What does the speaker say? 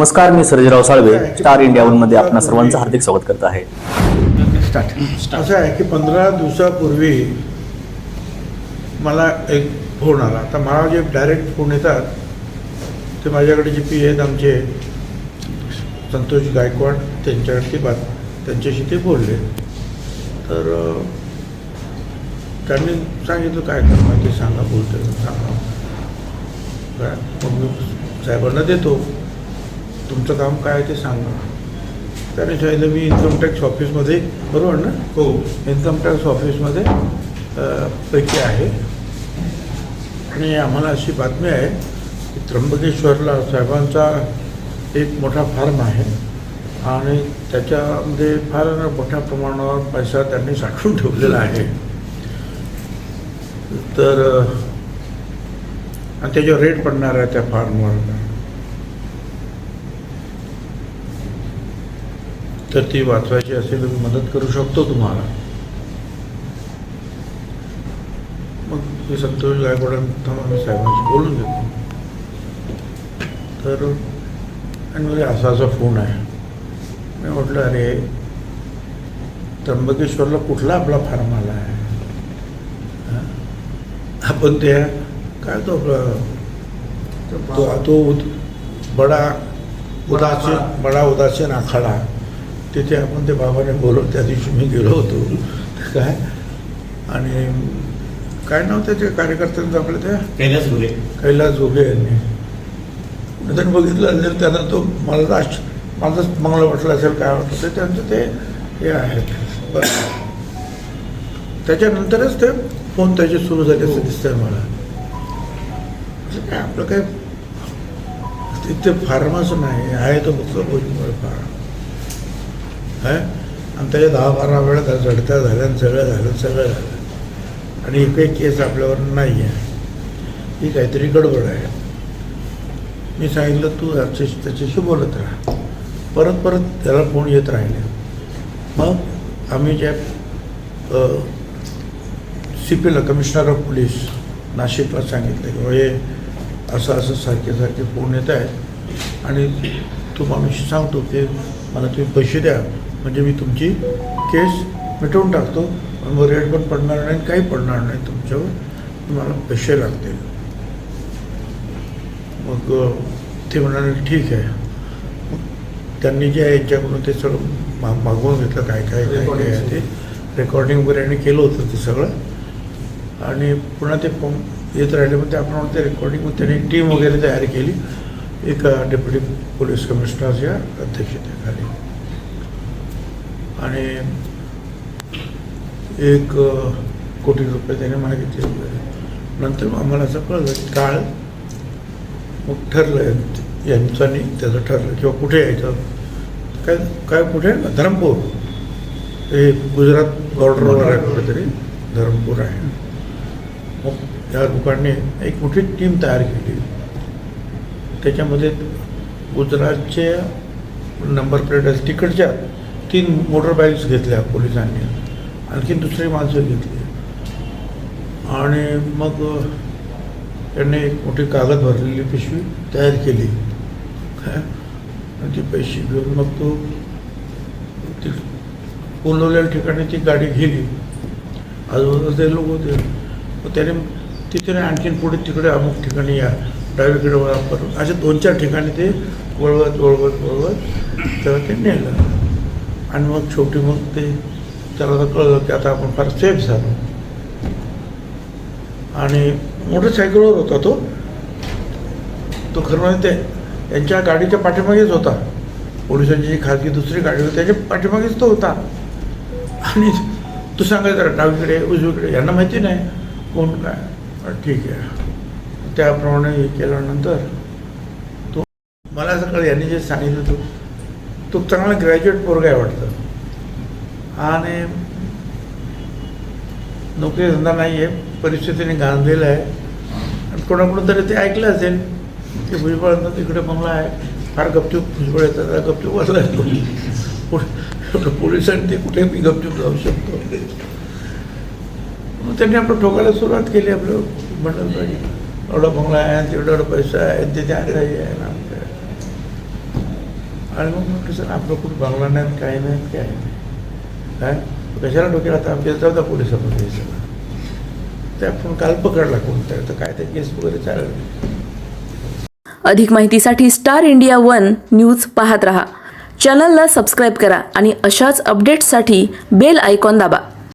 नमस्कार मी Sarjerao Salve star India मध्ये आपणा सर्वांचं हार्दिक स्वागत करत आहे. असं आहे की पंधरा दिवसापूर्वी मला एक फोन आला. आता मला जे डायरेक्ट फोन येतात ते माझ्याकडे जे पी आहेत आमचे संतोष गायकवाड त्यांच्याकडे बात त्यांच्याशी ते बोलले. तर त्यांनी सांगितलं काय करणार ते सांगा बोलतो सांगा. काय? मग मी साहेबांना देतो. तुमचं काम काय आहे ते सांगा. त्याने सांगितलं मी इन्कम टॅक्स ऑफिसमध्ये बरोबर ना? हो. इन्कम टॅक्स ऑफिसमध्ये पैकी आहे. आणि आम्हाला अशी बातमी आहे की त्र्यंबकेश्वरला साहेबांचा एक मोठा फार्म आहे. आणि त्याच्यामध्ये फार मोठ्या प्रमाणावर पैसा त्यांनी साठवून ठेवलेला आहे. तर आणि त्याच्यावर रेट पडणार आहे त्या फार्मवर तर ती वाचवायची असेल तर मी मदत करू शकतो तुम्हाला. मग मी संतोष गायकवाडांना मी साहेबांशी बोलून घेतो. तर आणि म्हणजे असा असा फोन आहे. मी म्हटलं अरे त्र्यंबकेश्वरला कुठला आपला फार्म आला आहे? आपण त्या काय तो आपला तो उद- बडा उदासीन बडा उदासीन आखाडा. तिथे आपण ते बाबाने बोलवलं. त्या दिवशी मी गेलो होतो. काय? आणि काय नाव त्याच्या कार्यकर्त्यांचं आपल्या त्या कैलास घुले कैलास जोगे यांनी. त्यांनी बघितलं असेल त्यांना तो मला आश माझं चांगलं वाटलं असेल काय वाटलं ते त्यांचं ते हे आहे. त्याच्यानंतरच ते फोन त्याचे सुरू झाले असं दिसतंय मला. काय आपलं काय? तिथे फार्मच नाही आहे तो फक्त भोजपुरी फार्म. काय आणि त्याच्या दहा बारा वेळा त्या झडत्या झाल्या आणि सगळं झालं सगळं झालं. आणि एकही केस आपल्यावर नाही आहे ही काहीतरी गडबड आहे. मी सांगितलं तू त्याच्याशी त्याच्याशी बोलत राहा. परत परत त्याला फोन येत राहिले. मग आम्ही ज्या सी पीला कमिशनर ऑफ पोलीस नाशिकला सांगितलं की हे असं असं सारखे सारखे फोन येत आहेत. आणि तू आम्ही सांगतो की मला तुम्ही पैसे द्या. म्हणजे मी तुमची केस मिटवून टाकतो आणि मग रेट पण पडणार नाही आणि काही पडणार नाही तुमच्यावर. तुम्हाला पैसे लागतील. मग ते म्हणाले ठीक आहे. मग त्यांनी जे आहे यांच्याकडून ते सगळं मा मागवून घेतलं काय काय काय काय आहे ते. रेकॉर्डिंग वगैरे यांनी केलं होतं ते सगळं. आणि पुन्हा ते येत राहिले मग त्याप्रमाणे ते रेकॉर्डिंग मग त्यांनी टीम वगैरे तयार केली. एक डेप्युटी पोलीस कमिशनरच्या अध्यक्षतेखाली. आणि एक कोटी रुपये त्याने मागितले वगैरे नंतर आम्हाला असं कळलं की काळ मग ठरलं यांचं आणि त्याचं ठरलं किंवा कुठे यायचं. काय काय कुठे? धरमपूर. हे गुजरात बॉर्डरवर आहे कुठेतरी. धरमपूर आहे. मग या लोकांनी एक मोठी टीम तयार केली. त्याच्यामध्ये गुजरातचे नंबर प्लेट आहेत तिकडच्या तीन मोटरबाईक्स घेतल्या पोलिसांनी. आणखीन दुसरी माणसं घेतली. आणि मग त्यांनी एक मोठी कागद भरलेली पिशवी तयार केली. काय आणि ती पैसे घेऊन मग तो ती बोलवलेल्या ठिकाणी ती गाडी गेली. आजूबाजूला ते लोक होते. मग त्याने तिथे आणखीन पुढे तिकडे अमुक ठिकाणी या डावीकडे वळा करून असे दोन चार ठिकाणी ते वळवत वळवत वळवत त्याला ते नेलं. आणि मग शेवटी मग ते त्याला तर कळलं की आता आपण फार सेफ झालो. आणि मोटरसायकलवर होता तो. तो खरं म्हणजे ते यांच्या गाडीच्या पाठीमागेच होता. पोलिसांची जी खाजगी दुसरी गाडी होती त्याच्या पाठीमागेच तो होता. आणि तू सांगायचं जरा डावीकडे उजवीकडे यांना माहिती नाही कोण काय. ठीक आहे. त्याप्रमाणे हे केल्यानंतर तो मला असं यांनी जे सांगितलं तो तो चांगला ग्रॅज्युएट पोरगा आहे वाटतं. आणि नोकरी धंदा नाही आहे परिस्थितीने गांधलेला आहे. आणि कोणाकडून तरी ते ऐकलं असेल की भुजबळांना तिकडे बंगला आहे. फार गपचूप भुजबळ येतात गपचूप वाचला पोलिसांनी ते कुठे मी गपचूप जाऊ शकतो. मग त्यांनी आपलं ठोकायला सुरुवात केली आपलं. म्हणलं एवढा बंगला आहे तेवढा एवढा पैसा आहे तिथे आता आहे ना. आणि मग म्हटलं सर आपलं कुठं बंगला नाही काही नाही काय नाही. काय कशाला डोक्याला आता आमच्या जाऊ द्या पोलिसामध्ये सगळं. ते आपण काल पकडला कोणता? तर काय ते केस वगैरे चाललं. अधिक माहितीसाठी स्टार इंडिया वन न्यूज पाहत रहा. चॅनलला सबस्क्राईब करा आणि अशाच अपडेट्ससाठी बेल आयकॉन दाबा.